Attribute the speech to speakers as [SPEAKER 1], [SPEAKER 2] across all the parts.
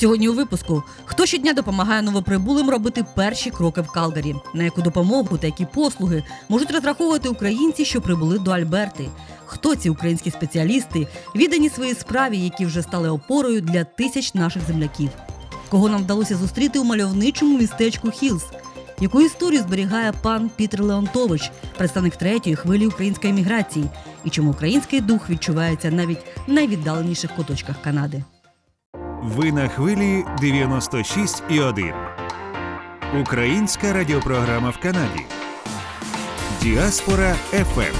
[SPEAKER 1] Сьогодні у випуску хто щодня допомагає новоприбулим робити перші кроки в Калгарі, на яку допомогу та які послуги можуть розраховувати українці, що прибули до Альберти. Хто ці українські спеціалісти, віддані своїй справі, які вже стали опорою для тисяч наших земляків? Кого нам вдалося зустріти у мальовничому містечку Хілс? Яку історію зберігає пан Пітер Леонтович, представник третьої хвилі української міграції, і чому український дух відчувається навіть в найвіддаленіших куточках Канади?
[SPEAKER 2] Ви на хвилі 96,1. Українська радіопрограма в Канаді. Діаспора Ем. FM.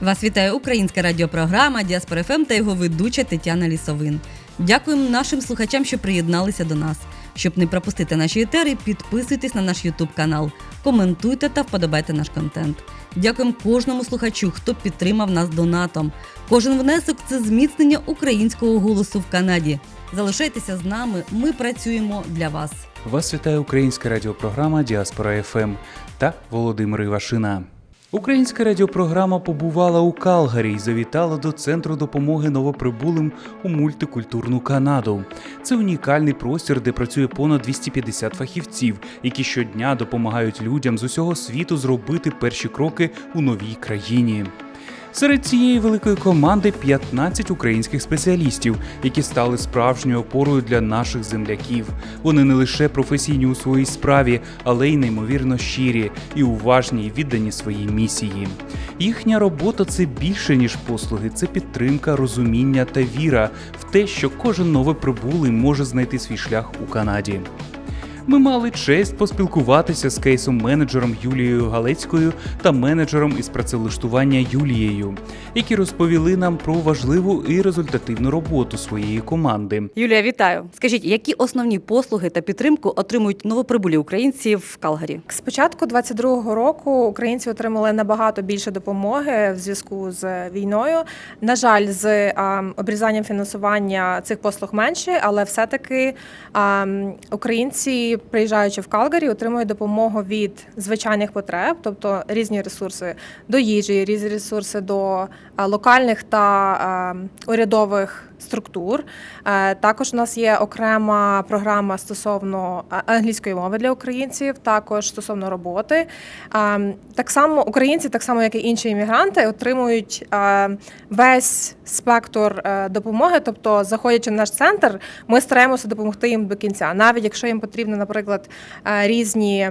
[SPEAKER 1] Вас вітає українська радіопрограма Діаспор ФМ та його ведуча Тетяна Лісовин. Дякуємо нашим слухачам, що приєдналися до нас. Щоб не пропустити наші етери, підписуйтесь на наш Ютуб канал, коментуйте та вподобайте наш контент. Дякуємо кожному слухачу, хто підтримав нас донатом. Кожен внесок це зміцнення українського голосу в Канаді. Залишайтеся з нами, ми працюємо для вас.
[SPEAKER 3] Вас вітає українська радіопрограма Діаспора ФМ та Володимир Івашина. Українська радіопрограма побувала у Калгарі і завітала до центру допомоги новоприбулим у мультикультурну Канаду. Це унікальний простір, де працює понад 250 фахівців, які щодня допомагають людям з усього світу зробити перші кроки у новій країні. Серед цієї великої команди 15 українських спеціалістів, які стали справжньою опорою для наших земляків. Вони не лише професійні у своїй справі, але й неймовірно щирі і уважні, і віддані своїй місії. Їхня робота це більше ніж послуги, це підтримка, розуміння та віра в те, що кожен новоприбулий може знайти свій шлях у Канаді. Ми мали честь поспілкуватися з кейсом-менеджером Юлією Галецькою та менеджером із працевлаштування Юлією, які розповіли нам про важливу і результативну роботу своєї команди.
[SPEAKER 1] Юлія, вітаю. Скажіть, які основні послуги та підтримку отримують новоприбулі українці в Калгарі?
[SPEAKER 4] З початку 22-го року українці отримали набагато більше допомоги в зв'язку з війною. На жаль, з обрізанням фінансування цих послуг менше, але все-таки українці, приїжджаючи в Калгарі, отримують допомогу від звичайних потреб, тобто різні ресурси до їжі, різні ресурси до локальних та а, урядових структур. Е, Також у нас є окрема програма стосовно англійської мови для українців, також стосовно роботи. Е, Так само українці, так само як і інші іммігранти, отримують е, весь спектр е, допомоги. Тобто, заходячи в наш центр, ми стараємося допомогти їм до кінця, навіть якщо їм потрібно, наприклад, е, різні.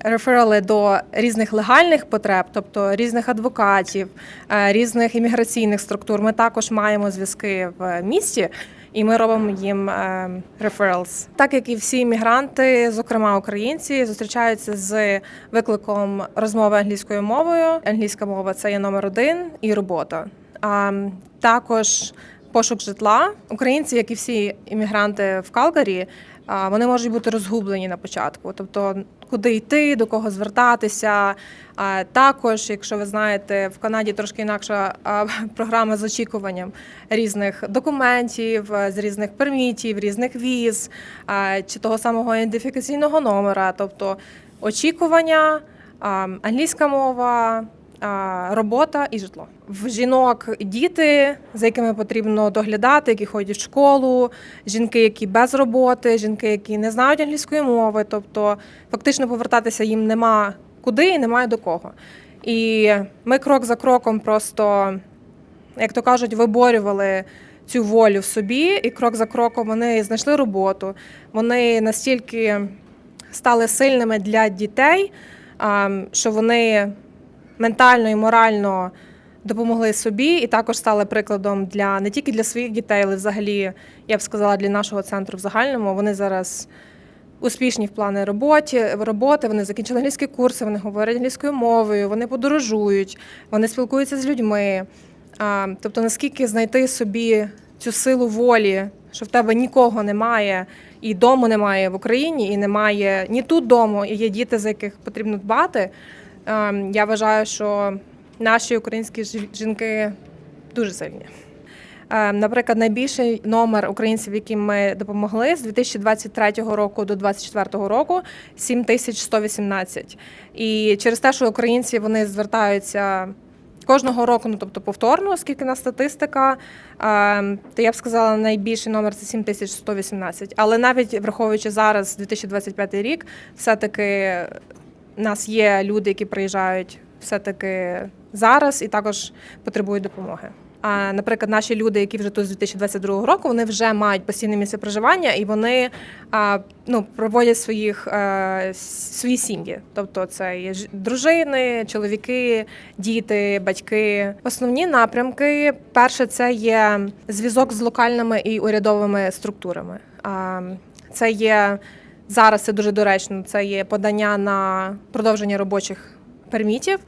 [SPEAKER 4] Реферали до різних легальних потреб, тобто різних адвокатів, е, різних імміграційних структур. Ми також маємо зв'язки в місті. І ми робимо їм е, referrals. Так як і всі іммігранти, зокрема українці, зустрічаються з викликом розмови англійською мовою. Англійська мова це є номер один і робота. А також пошук житла. Українці, як і всі іммігранти в Калгарі, вони можуть бути розгублені на початку. Тобто, куди йти, до кого звертатися. Також, якщо ви знаєте, в Канаді трошки інакша програма з очікуванням різних документів, з різних пермітів, різних віз чи того самого ідентифікаційного номера. Тобто очікування, англійська мова. Робота і житло в жінок діти, за якими потрібно доглядати, які ходять в школу, жінки, які без роботи, жінки, які не знають англійської мови. Тобто, фактично повертатися їм нема куди і немає до кого. І ми крок за кроком просто, як то кажуть, виборювали цю волю в собі, і крок за кроком вони знайшли роботу. Вони настільки стали сильними для дітей, що вони ментально і морально допомогли собі, і також стали прикладом для не тільки для своїх дітей, але взагалі, я б сказала, для нашого центру в загальному. Вони зараз успішні в плані роботі, роботи. Вони закінчили англійські курси, вони говорять англійською мовою, вони подорожують, вони спілкуються з людьми. Тобто, наскільки знайти собі цю силу волі, що в тебе нікого немає, і дому немає в Україні, і немає ні тут дому, і є діти, за яких потрібно дбати. А, Я вважаю, що наші українські жінки дуже сильні. Е, Наприклад, найбільший номер українців, яким ми допомогли з 2023 року до 2024 року 7118. І через те, що українці вони звертаються Кожного року, ну тобто повторно, оскільки на статистика, е, то я б сказала, найбільший номер це 7118. Але навіть враховуючи зараз 2025 рік, все-таки у нас є люди, які приїжджають все-таки зараз і також потребують допомоги. А, наприклад, наші люди, які вже тут з 2022 року, вони вже мають постійне місце проживання і вони а, ну, проводять своїх, е, с- свої сім'ї. Тобто це є дружини, чоловіки, діти, батьки. Основні напрямки: перше, це є зв'язок з локальними і урядовими структурами. А, це є зараз це дуже доречно. Це є подання на продовження робочих пермітів,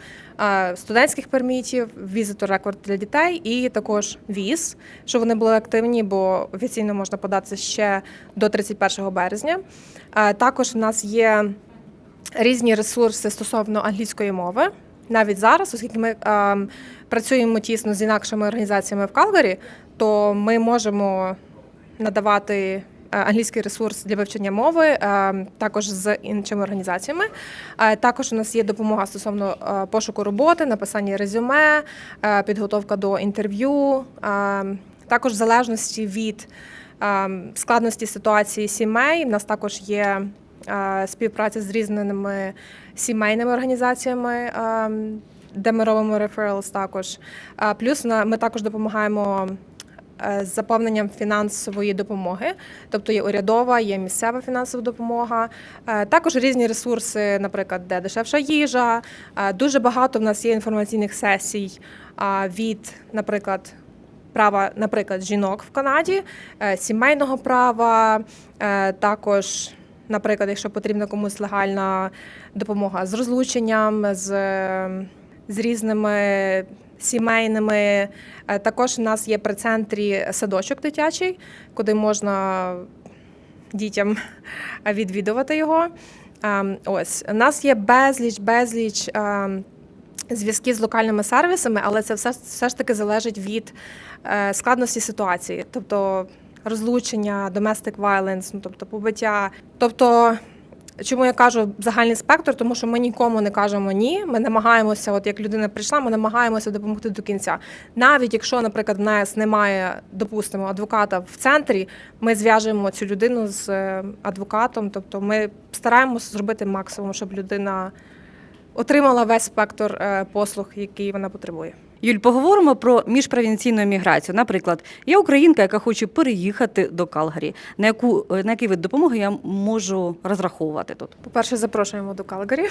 [SPEAKER 4] студентських пермітів, візитор рекорд для дітей і також віз, щоб вони були активні, бо офіційно можна податися ще до 31 березня. Також в нас є різні ресурси стосовно англійської мови. Навіть зараз, оскільки ми е, працюємо тісно з інакшими організаціями в Калгарі, то ми можемо надавати англійський ресурс для вивчення мови е, також з іншими організаціями. Е, Також у нас є допомога стосовно е, пошуку роботи, написання резюме, е, підготовка до інтерв'ю. Е, Також в залежності від е, складності ситуації сімей. У нас також є е, співпраця з різними сімейними організаціями. е, Де ми робимо referrals також. Плюс ми також допомагаємо е, з заповненням фінансової допомоги, тобто є урядова, є місцева фінансова допомога. Е, Також різні ресурси, наприклад, де дешевша їжа. Е, Дуже багато в нас є інформаційних сесій від, наприклад, права, наприклад, жінок в Канаді, е, сімейного права, е, також. Наприклад, якщо потрібна комусь легальна допомога з розлученням, з, е, з різними сімейними. Е, Також у нас є при центрі садочок дитячий, куди можна дітям відвідувати його. Ем, Ось у нас є безліч, безліч ем, зв'язки з локальними сервісами, але це все, все ж таки залежить від е, складності ситуації, тобто розлучення, domestic violence, ну тобто побиття. Тобто, чому я кажу загальний спектр, тому що ми нікому не кажемо ні. Ми намагаємося, от як людина прийшла, ми намагаємося допомогти до кінця. Навіть якщо, наприклад, в нас немає, допустимо, адвоката в центрі, ми зв'яжемо цю людину з е, адвокатом. Тобто ми стараємося зробити максимум, щоб людина отримала весь спектр е, послуг, який вона потребує.
[SPEAKER 1] Юль, поговоримо про міжпровінційну міграцію. Наприклад, є українка, яка хоче переїхати до Калгарі. На яку на який вид допомоги я можу розраховувати тут?
[SPEAKER 4] По-перше, запрошуємо до Калгарі.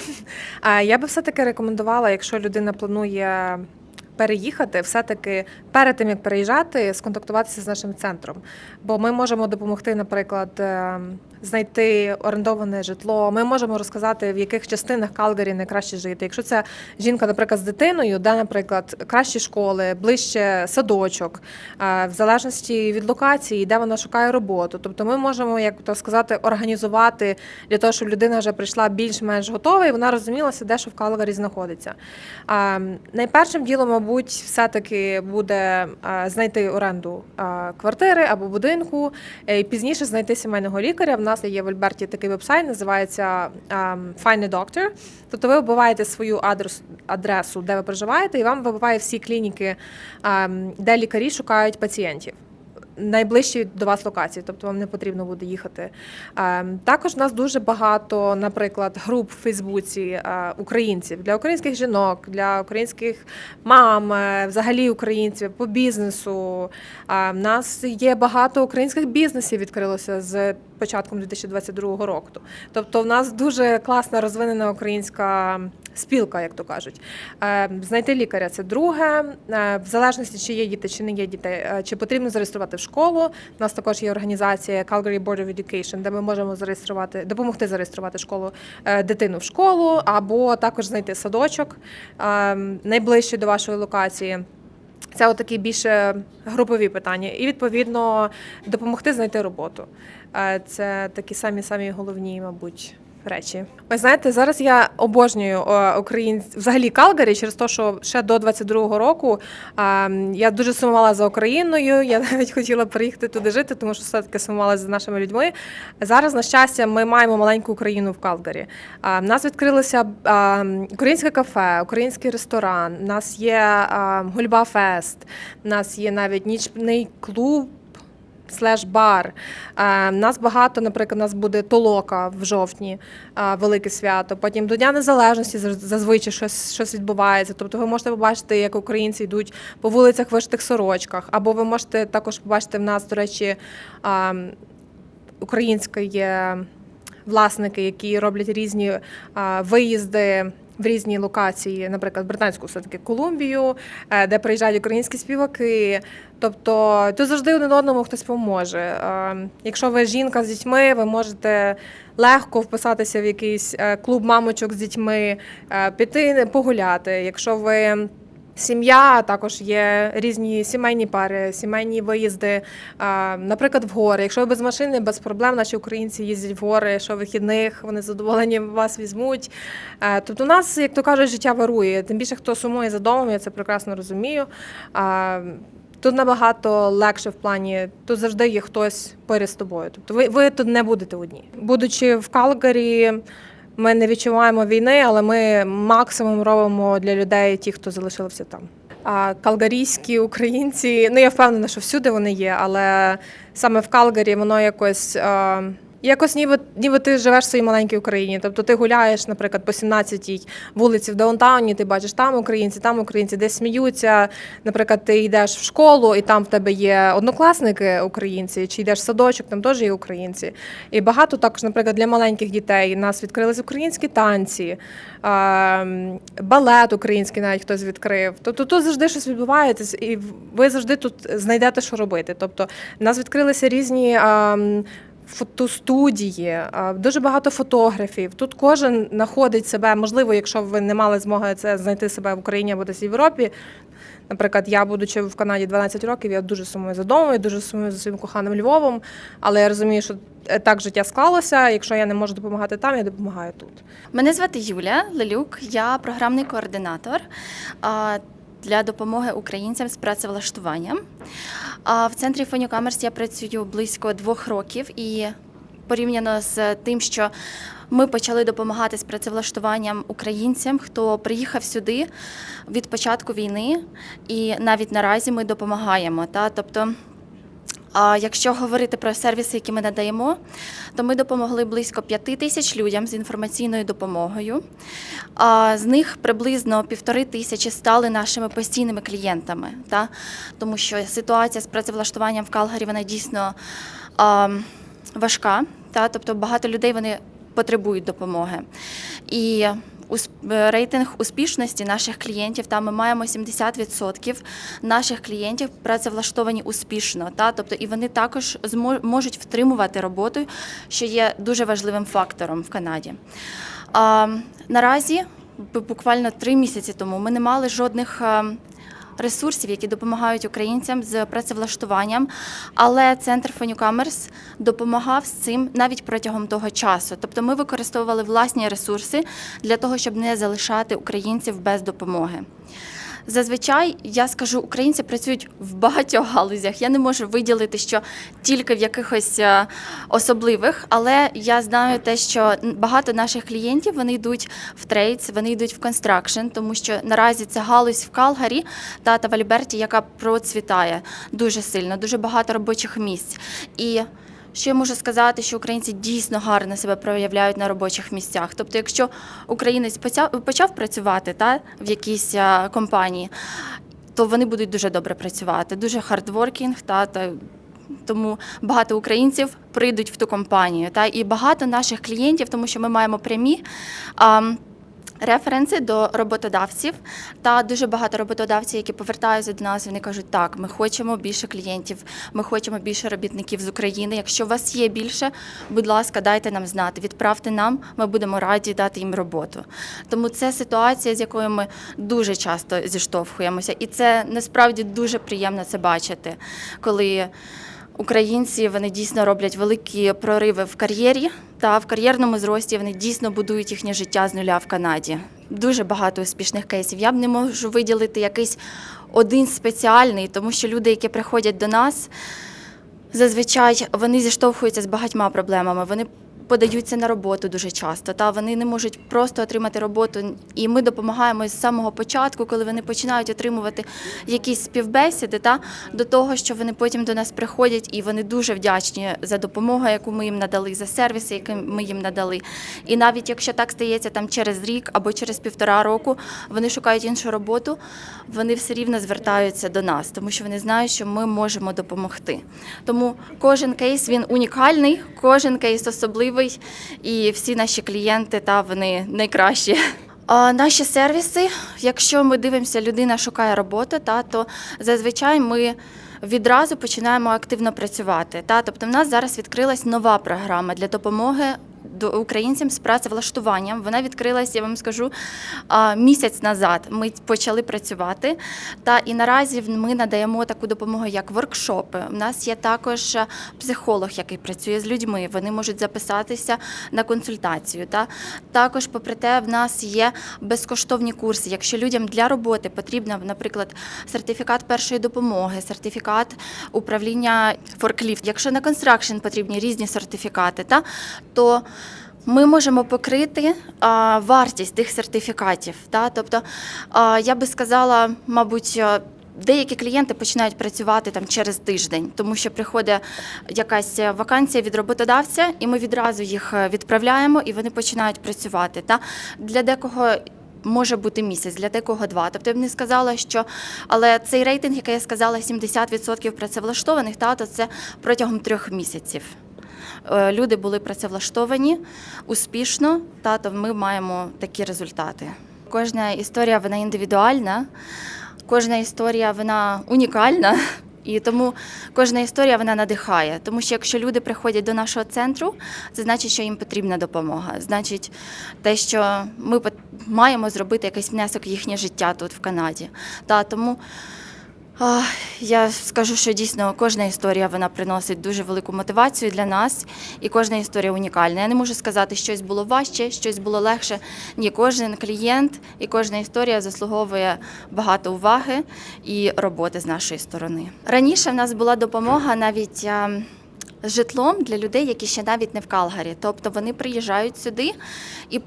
[SPEAKER 4] А Я би все-таки рекомендувала, якщо людина планує переїхати, все-таки перед тим як переїжджати, сконтактуватися з нашим центром. Бо ми можемо допомогти, наприклад, е, знайти орендоване житло. Ми можемо розказати, в яких частинах Калгарі найкраще жити. Якщо це жінка, наприклад, з дитиною, де, наприклад, кращі школи, ближче садочок, е, в залежності від локації, де вона шукає роботу. Тобто ми можемо, як то сказати, організувати для того, щоб людина вже прийшла більш-менш готова, і вона розумілася, де що в Калгарі знаходиться. Найпершим ділом, мабуть, все-таки буде знайти оренду квартири або будинку, е, і пізніше знайти сімейного лікаря. Нас є в Альберті такий вебсайт, називається а, Find a Doctor. Тобто ви вбиваєте свою адрес, адресу, де ви проживаєте, і вам вибиває всі клініки, а, де лікарі шукають пацієнтів найближчі до вас локації, тобто вам не потрібно буде їхати. Е, Також у нас дуже багато, наприклад, груп в Фейсбуці е, українців для українських жінок, для українських мам, е, взагалі українців по бізнесу. Е, У нас є багато українських бізнесів відкрилося з початком 2022 року. Тобто, в нас дуже класна розвинена українська спілка, як то кажуть. Е, Знайти лікаря це друге. Е, В залежності, чи є діти, чи не є дітей, е, чи потрібно зареєструвати в школу. У нас також є організація Calgary Board of Education, де ми можемо зареєструвати, допомогти зареєструвати школу дитину в школу, або також знайти садочок найближчий до вашої локації. Це отакі більше групові питання, і відповідно допомогти знайти роботу. Це такі самі самі головні, мабуть, речі. Ви знаєте, зараз я обожнюю українськ... взагалі Калгарі через те, що ще до 22-го року е, я дуже сумувала за Україною. Я навіть хотіла приїхати туди жити, тому що все-таки сумувала за нашими людьми. Зараз, на щастя, ми маємо маленьку Україну в Калгарі. Е, в нас відкрилося е, українське кафе, український ресторан. У нас є е, Гульба Фест, у нас є навіть нічний клуб слеш бар. Е, нас багато, наприклад, у нас буде толока в жовтні, е, велике свято. Потім до Дня Незалежності зазвичай щось, щось відбувається. Тобто ви можете побачити, як українці йдуть по вулицях в вишитих сорочках. Або ви можете також побачити в нас, до речі, е, українські є власники, які роблять різні виїзди. В різні локації, наприклад, британську все-таки Колумбію, е, де приїжджають українські співаки. Тобто тут завжди один одному хтось поможе. Е, Якщо ви жінка з дітьми, ви можете легко вписатися в якийсь е, клуб мамочок з дітьми, піти погуляти. Якщо ви Сім'я також є різні сімейні пари, сімейні виїзди, наприклад, в гори. Якщо ви без машини, без проблем наші українці їздять в гори, що вихідних вони задоволені вас візьмуть. Е, Тобто, у нас, як то кажуть, життя вирує. Тим більше хто сумує за домом, я це прекрасно розумію. Тут набагато легше в плані, тут завжди є хтось поряд з тобою. Тобто ви, ви тут не будете одні. Будучи в Калгарі, ми не відчуваємо війни, але ми максимум робимо для людей, ті, хто залишилися там. А калгарійські українці, ну я впевнена, що всюди вони є, але саме в Калгарі воно якось. е, Якось ніби, ніби ти живеш в своїй маленькій Україні. Тобто ти гуляєш, наприклад, по 17-й вулиці в даунтауні, ти бачиш там українці, там українці, десь сміються. Наприклад, ти йдеш в школу, і там в тебе є однокласники українці, чи йдеш в садочок, там теж є українці. І багато також, наприклад, для маленьких дітей нас відкрились українські танці, балет український навіть хтось відкрив. Тобто тут завжди щось відбувається, і ви завжди тут знайдете, що робити. Тобто, нас відкрилися різні. Фотостудії, дуже багато фотографів. Тут кожен знаходить себе. Можливо, якщо ви не мали змоги це знайти себе в Україні або десь в Європі. Наприклад, я, будучи в Канаді 12 років, я дуже сумую за домом, я дуже сумую за своїм коханим Львовом. Але я розумію, що е, так життя склалося. Якщо я не можу допомагати там, я допомагаю тут.
[SPEAKER 5] Мене звати Юля Лелюк, я програмний координатор для допомоги українцям з працевлаштуванням. А, В центрі Фонікамерс я працюю близько двох років і порівняно з тим, що ми почали допомагати з працевлаштуванням українцям, хто приїхав сюди від початку війни, і навіть наразі ми допомагаємо. Та? Тобто а якщо говорити про сервіси, які ми надаємо, то ми допомогли близько п'яти тисяч людям з інформаційною допомогою. А з них приблизно півтори тисячі стали нашими постійними клієнтами, та? тому що ситуація з працевлаштуванням в Калгарі вона дійсно а, важка. Та? Тобто багато людей вони потребують допомоги. І рейтинг успішності наших клієнтів, там ми маємо 70% наших клієнтів працевлаштовані успішно. Та? Тобто, і вони також можуть втримувати роботу, що є дуже важливим фактором в Канаді. А, наразі, буквально три місяці тому, ми не мали жодних. Ресурсів, які допомагають українцям з працевлаштуванням, але центр Фонюкамерс допомагав з цим навіть протягом того часу. Тобто ми використовували власні ресурси для того, щоб не залишати українців без допомоги. Зазвичай я скажу, українці працюють в багатьох галузях. Я не можу виділити, що тільки в якихось е, особливих, але я знаю те, що багато наших клієнтів вони йдуть в трейдс, вони йдуть в констракшн, тому що наразі це галузь в Калгарі та, та в Альберті, яка процвітає дуже сильно, дуже багато робочих місць. І я можу сказати, що українці дійсно гарно себе проявляють на робочих місцях. Тобто, якщо українець почав, почав працювати та, в якійсь компанії, то вони будуть дуже добре працювати, дуже хардворкінг та, та тому багато українців прийдуть в ту компанію. Та, і багато наших клієнтів, тому що ми маємо прямі. А, Референси до роботодавців та дуже багато роботодавців, які повертаються до нас, вони кажуть, так, ми хочемо більше клієнтів, ми хочемо більше робітників з України. Якщо у вас є більше, будь ласка, дайте нам знати, відправте нам, ми будемо раді дати їм роботу. Тому це ситуація, з якою ми дуже часто зіштовхуємося, і це насправді дуже приємно це бачити, коли Українці вони дійсно роблять великі прориви в кар'єрі та в кар'єрному зрості вони дійсно будують їхнє життя з нуля в Канаді. Дуже багато успішних кейсів. Я б не можу виділити якийсь один спеціальний, тому що люди, які приходять до нас, зазвичай вони зіштовхуються з багатьма проблемами. Вони подаються на роботу дуже часто, та вони не можуть просто отримати роботу. І ми допомагаємо з самого початку, коли вони починають отримувати якісь співбесіди, та до того, що вони потім до нас приходять і вони дуже вдячні за допомогу, яку ми їм надали, за сервіси, які ми їм надали. І навіть якщо так стається там через рік або через півтора року, вони шукають іншу роботу, вони все рівно звертаються до нас, тому що вони знають, що ми можемо допомогти. Тому кожен кейс він унікальний, кожен кейс особливий, і всі наші клієнти та вони найкращі. А наші сервіси, якщо ми дивимося, людина шукає роботу, та то зазвичай ми відразу починаємо активно працювати. Та тобто, в нас зараз відкрилась нова програма для допомоги. До українцям з працевлаштуванням вона відкрилась, я вам скажу, місяць назад. Ми почали працювати. Та і наразі ми надаємо таку допомогу, як воркшопи. У нас є також е, психолог, який працює з людьми. Вони можуть записатися на консультацію. Та також, попри те, в нас є безкоштовні курси. Якщо людям для роботи потрібно, наприклад, сертифікат першої допомоги, сертифікат управління форкліфт. Якщо на констракшн потрібні різні сертифікати, та то ми можемо покрити а, вартість тих сертифікатів. Та? Тобто, а, я би сказала, мабуть, деякі клієнти починають працювати там через тиждень, тому що приходить якась вакансія від роботодавця, і ми відразу їх е, відправляємо, і вони починають працювати. Та? Для декого може бути місяць, для декого два. Тобто я б не сказала, що але цей рейтинг, який я сказала, 70% працевлаштованих, та то це протягом трьох місяців. Е, Люди були працевлаштовані успішно, та то ми маємо такі результати. Кожна історія вона індивідуальна, кожна історія вона унікальна. І тому кожна історія вона надихає. Тому що якщо люди приходять до нашого центру, це значить, що їм потрібна допомога. Значить, те, що ми маємо зробити якийсь внесок в їхнє життя тут в Канаді. Та тому а, Я скажу, що дійсно кожна історія вона приносить дуже велику мотивацію для нас, і кожна історія унікальна. Я не можу сказати, щось було важче, щось було легше. Ні, кожен клієнт і кожна історія заслуговує багато уваги і роботи з нашої сторони. Раніше в нас була допомога навіть. з Житлом для людей, які ще навіть не в Калгарі, тобто вони приїжджають сюди і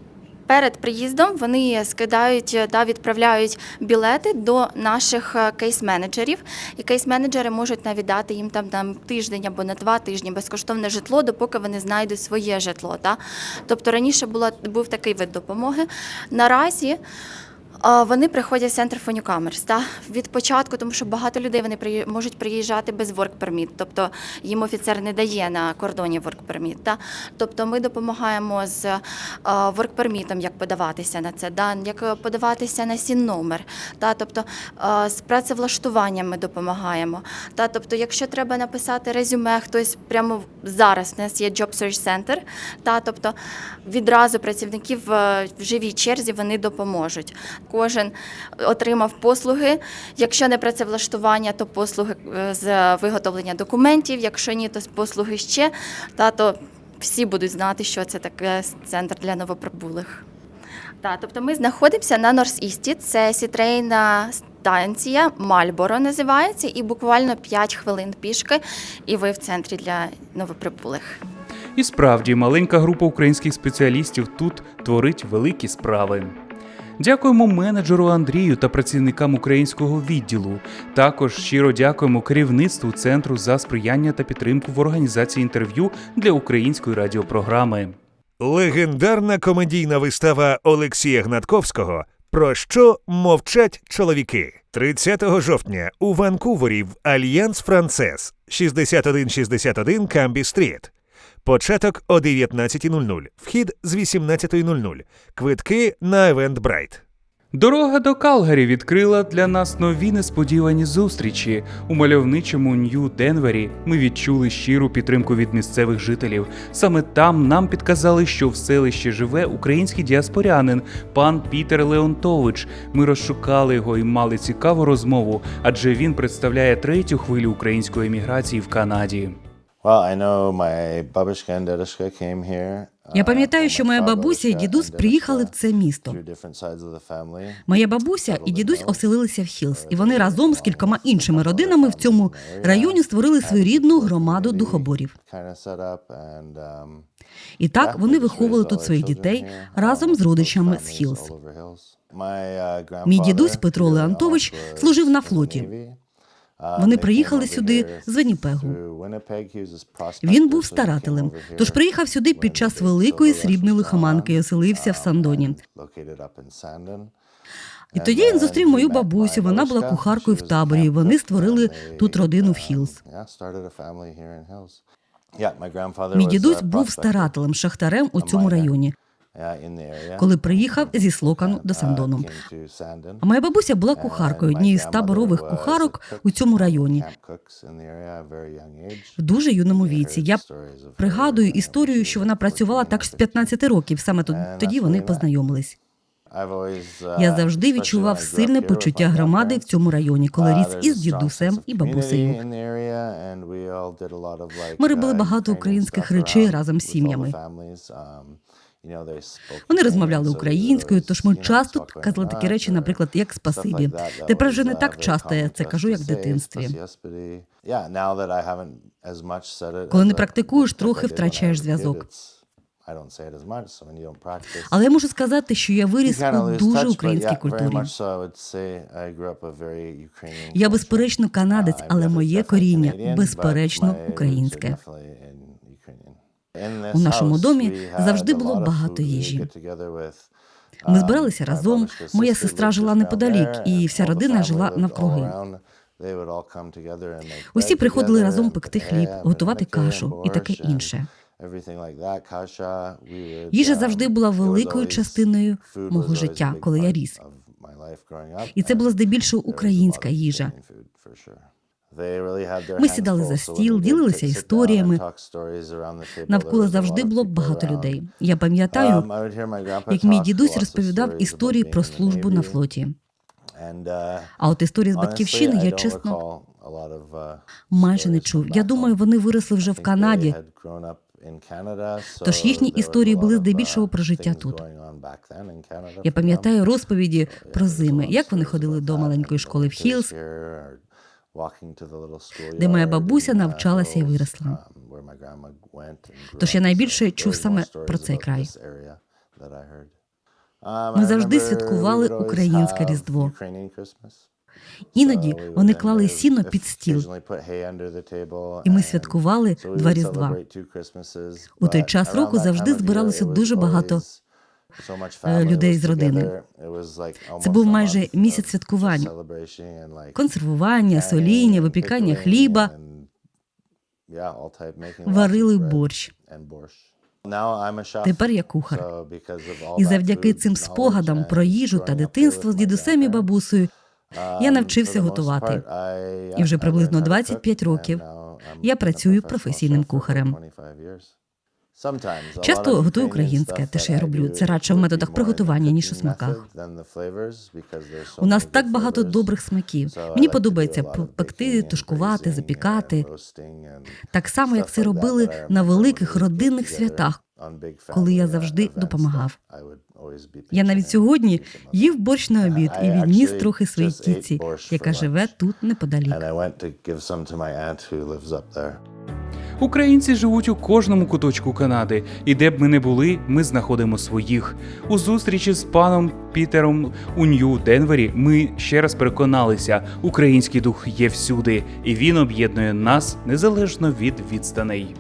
[SPEAKER 5] Перед приїздом вони скидають та відправляють білети до наших е, кейс-менеджерів. І кейс-менеджери можуть навіть дати їм там, на тиждень або на два тижні безкоштовне житло, допоки вони знайдуть своє житло. Та? Тобто раніше була, був такий вид допомоги. Наразі. Вони приходять в центр Newcomers, та? Від початку, тому що багато людей вони можуть приїжджати без permit, тобто їм офіцер не дає на кордоні permit, Та? Тобто ми допомагаємо з permit, як подаватися на це, да, як подаватися на сін номер, та? Тобто з працевлаштуванням ми допомагаємо. Та? Тобто, якщо треба написати резюме, хтось прямо зараз у нас є Job Search Center, та? Тобто відразу працівників е, в живій черзі вони допоможуть. Кожен отримав послуги. Якщо не працевлаштування, то послуги е, з виготовлення документів. Якщо ні, то послуги ще. Та то всі будуть знати, що це таке центр для новоприбулих. Так, тобто ми знаходимося на Норс-Істі, це сітрейна станція Мальборо називається, і буквально 5 хвилин пішки, і ви в центрі для новоприбулих.
[SPEAKER 3] І справді маленька група українських спеціалістів тут творить великі справи. Дякуємо менеджеру Андрію та працівникам українського відділу. Також щиро дякуємо керівництву центру за сприяння та підтримку в організації інтерв'ю для української радіопрограми.
[SPEAKER 2] Легендарна комедійна вистава Олексія Гнатковського Про що мовчать чоловіки 30 жовтня у Ванкувері в Альянс Францес 6161 Камбі Стріт. Початок о 19.00. Вхід з 18.00. Квитки на Eventbrite.
[SPEAKER 3] Дорога до Калгарі відкрила для нас нові несподівані зустрічі. У мальовничому Нью-Денвері ми відчули щиру підтримку від місцевих жителів. Саме там нам підказали, що в селищі живе український діаспорянин, пан Пітер Леонтович. Ми розшукали його і мали цікаву розмову, адже він представляє третю хвилю української еміграції в Канаді.
[SPEAKER 6] Here.
[SPEAKER 1] Я
[SPEAKER 6] uh,
[SPEAKER 1] пам'ятаю, що моя бабуся і дідусь приїхали в це місто. Моя бабуся і дідусь оселилися в Хілс, і вони разом з кількома іншими родинами в цьому районі створили свою рідну громаду духоборів.
[SPEAKER 6] Um,
[SPEAKER 1] І так вони виховували тут своїх дітей разом з
[SPEAKER 6] um,
[SPEAKER 1] родичами з Хілс.
[SPEAKER 6] uh,
[SPEAKER 1] Мій дідусь Петро Леонтович служив на флоті.
[SPEAKER 6] Uh,
[SPEAKER 1] Вони приїхали сюди з
[SPEAKER 6] prospector,
[SPEAKER 1] Він був старателем, тож приїхав сюди під час великої срібної лихоманки і оселився в
[SPEAKER 6] um,
[SPEAKER 1] Сандоні. І тоді він зустрів мою бабусю. Вона була кухаркою в таборі. і Вони створили тут родину в
[SPEAKER 6] um, grandfather
[SPEAKER 1] Мій дідусь був старателем, шахтарем у цьому районі, коли приїхав зі Слокану до
[SPEAKER 6] Uh,
[SPEAKER 1] Сандону. А моя бабуся була кухаркою однієї з таборових кухарок у цьому районі в дуже юному віці. Я пригадую історію, що вона працювала так з
[SPEAKER 6] in the
[SPEAKER 1] 15 років. Саме тоді вони познайомились.
[SPEAKER 6] Uh,
[SPEAKER 1] Я завжди відчував сильне почуття громади в цьому районі, коли
[SPEAKER 6] uh,
[SPEAKER 1] ріс із дідусем і бабусею. Ми робили
[SPEAKER 6] uh,
[SPEAKER 1] багато українських речей разом з сім'ями.
[SPEAKER 6] Um,
[SPEAKER 1] Вони розмовляли українською, тож ми часто казали такі речі, наприклад, як спасибі. Тепер вже не
[SPEAKER 6] uh,
[SPEAKER 1] так часто я це кажу, як в дитинстві. Коли не практикуєш, трохи втрачаєш зв'язок. Але я можу сказати, що я виріс у дуже українській культурі. Я безперечно канадець,
[SPEAKER 6] Uh,
[SPEAKER 1] але моє коріння безперечно українське. У нашому домі завжди було багато їжі. Ми
[SPEAKER 6] um,
[SPEAKER 1] збиралися разом. Моя сестра жила неподалік, і вся родина жила навкруги. Усі приходили разом пекти хліб, готувати кашу і таке інше. Їжа
[SPEAKER 6] um,
[SPEAKER 1] завжди була великою частиною мого життя, коли я ріс. І це була здебільшого українська їжа. Ми сідали за стіл, ділилися історіями. Навколо завжди було багато людей. Я пам'ятаю,
[SPEAKER 6] Um,
[SPEAKER 1] як мій дідусь розповідав історії про службу на флоті.
[SPEAKER 6] Uh,
[SPEAKER 1] А от історії з батьківщини я чесно
[SPEAKER 6] uh,
[SPEAKER 1] майже не чув. Я думаю, вони виросли вже в Канаді. Тож їхні історії були
[SPEAKER 6] uh,
[SPEAKER 1] здебільшого про життя тут. Я пам'ятаю розповіді про зими, як вони ходили до маленької школи в Хілс, де моя бабуся
[SPEAKER 6] uh,
[SPEAKER 1] навчалася і виросла.
[SPEAKER 6] um,
[SPEAKER 1] Тож я найбільше чув саме про цей край.
[SPEAKER 6] Um,
[SPEAKER 1] Ми завжди святкували українське Різдво. Іноді вони клали сіно під стіл, і ми святкували два Різдва. У той час року завжди збиралося дуже багато, людей з родини. Це був майже місяць святкувань.
[SPEAKER 6] like,
[SPEAKER 1] Консервування, соління, випікання хліба, варили борщ. Тепер я кухар. І завдяки цим спогадам про їжу та дитинство з дідусем і бабусею я
[SPEAKER 6] um,
[SPEAKER 1] навчився готувати. І вже приблизно
[SPEAKER 6] learned how to
[SPEAKER 1] 25
[SPEAKER 6] cook,
[SPEAKER 1] років я працюю професійним кухарем.
[SPEAKER 6] 25 years. Sometimes a
[SPEAKER 1] Часто готую українське, те, що я роблю, це радше в методах приготування, ніж у смаках. У нас так багато добрих смаків. Мені подобається пекти, тушкувати, запікати. Так само, як це робили на великих родинних святах, коли я
[SPEAKER 6] uh,
[SPEAKER 1] завжди допомагав. Я навіть сьогодні їв борщ на обід і відніс трохи своїй
[SPEAKER 6] borscht
[SPEAKER 1] яка живе тут неподалік.
[SPEAKER 3] Українці живуть у кожному куточку Канади, і де б ми не були, ми знаходимо своїх. У зустрічі з паном Пітером у Нью-Денвері ми ще раз переконалися, український дух є всюди, і він об'єднує нас незалежно від відстаней.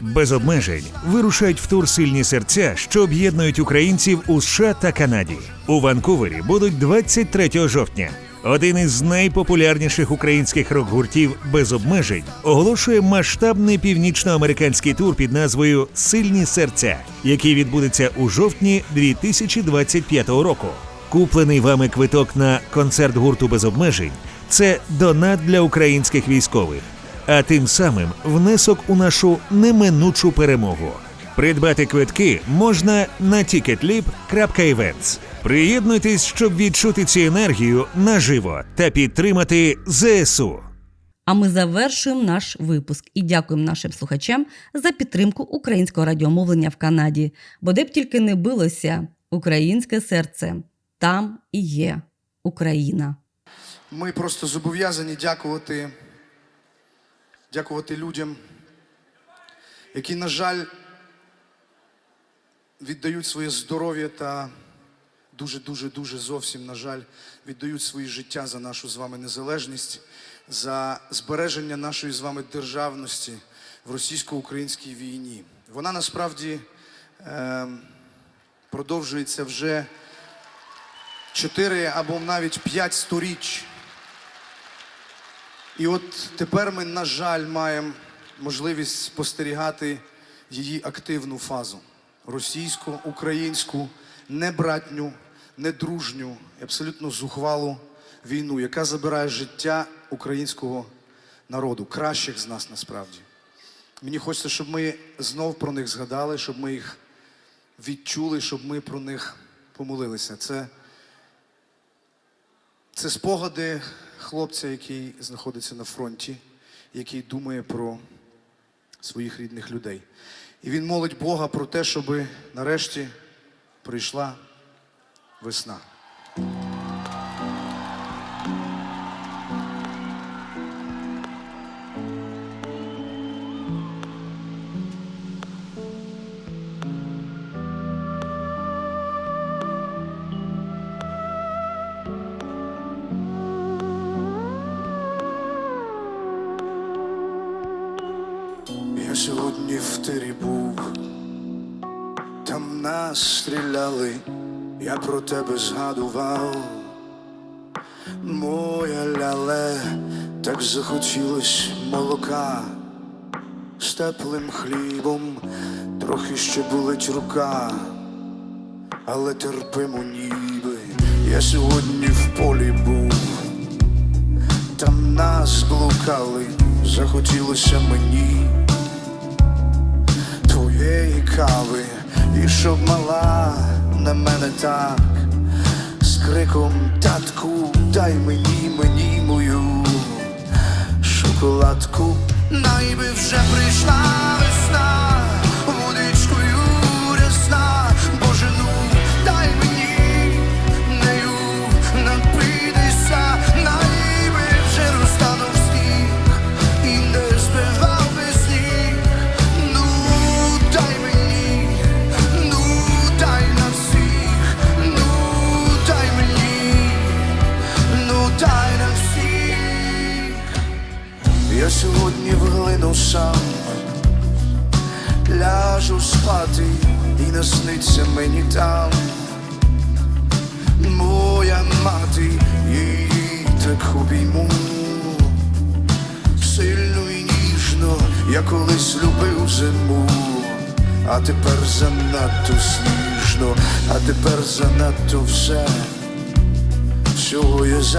[SPEAKER 2] Без обмежень вирушають в тур сильні серця, що об'єднують українців у США та Канаді. У Ванкувері будуть 23 жовтня. Один із найпопулярніших українських рок-гуртів без обмежень оголошує масштабний північноамериканський тур під назвою Сильні серця, який відбудеться у жовтні 2025 року. Куплений вами квиток на концерт гурту без обмежень це донат для українських військових а тим самим внесок у нашу неминучу перемогу. Придбати квитки можна на ticketlib.events. Приєднуйтесь, щоб відчути цю енергію наживо та підтримати ЗСУ.
[SPEAKER 1] А ми завершуємо наш випуск і дякуємо нашим слухачам за підтримку українського радіомовлення в Канаді. Бо де б тільки не билося українське серце, там і є Україна.
[SPEAKER 7] Ми просто зобов'язані дякувати, дякувати людям, які, на жаль, віддають своє здоров'я та дуже, дуже, зовсім, на жаль, віддають свої життя за нашу з вами незалежність, за збереження нашої з вами державності в російсько-українській війні. Вона насправді е, продовжується вже чотири або навіть п'ять сторіч. І от тепер ми, на жаль, маємо можливість спостерігати її активну фазу російську, українську, небратню, недружню, і абсолютно зухвалу війну, яка забирає життя українського народу, кращих з нас насправді. Мені хочеться, щоб ми знов про них згадали, щоб ми їх відчули, щоб ми про них помолилися. Це це спогади хлопця, який знаходиться на фронті, який думає про своїх рідних людей. І він молить Бога про те, щоб нарешті прийшла весна. Я сьогодні в тирі був, там нас стріляли, Я про тебе згадував. Моя ляле, так захотілось молока. З теплим хлібом, трохи ще болить рука, але терпимо ніби. Я сьогодні в полі був, там нас блукали, захотілося мені. Твоєї кави, і щоб мала на мене так, з криком татку, дай мені, мені мою шоколадку. Найби вже прийшла весна,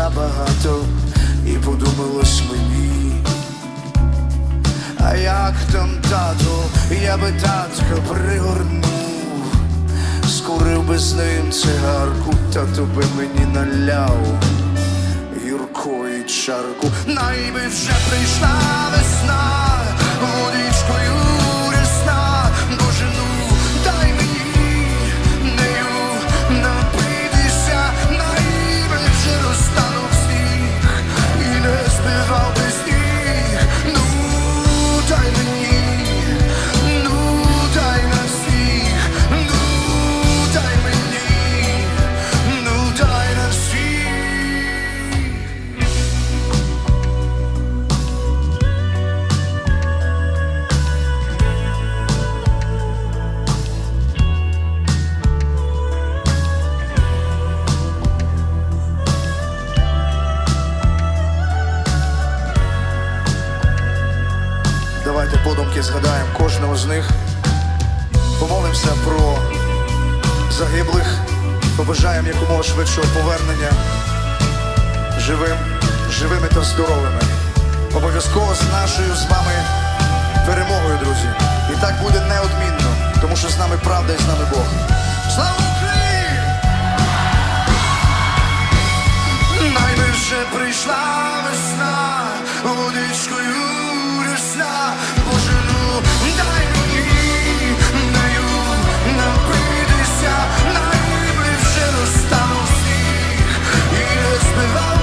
[SPEAKER 7] забагато, і подумалось мені. А як там тато, я би татка пригорнув, скурив би з ним цигарку, тато би мені наляв гіркої чарку, найби вже прийшла весна, водичкою побажаємо якомога швидшого повернення живим, живими та здоровими. Обов'язково з нашою з вами перемогою, друзі. І так буде неодмінно, тому що з нами правда і з нами Бог. Слава Україні! Найби прийшла весна, водичкою рясна, Боже, ну дай below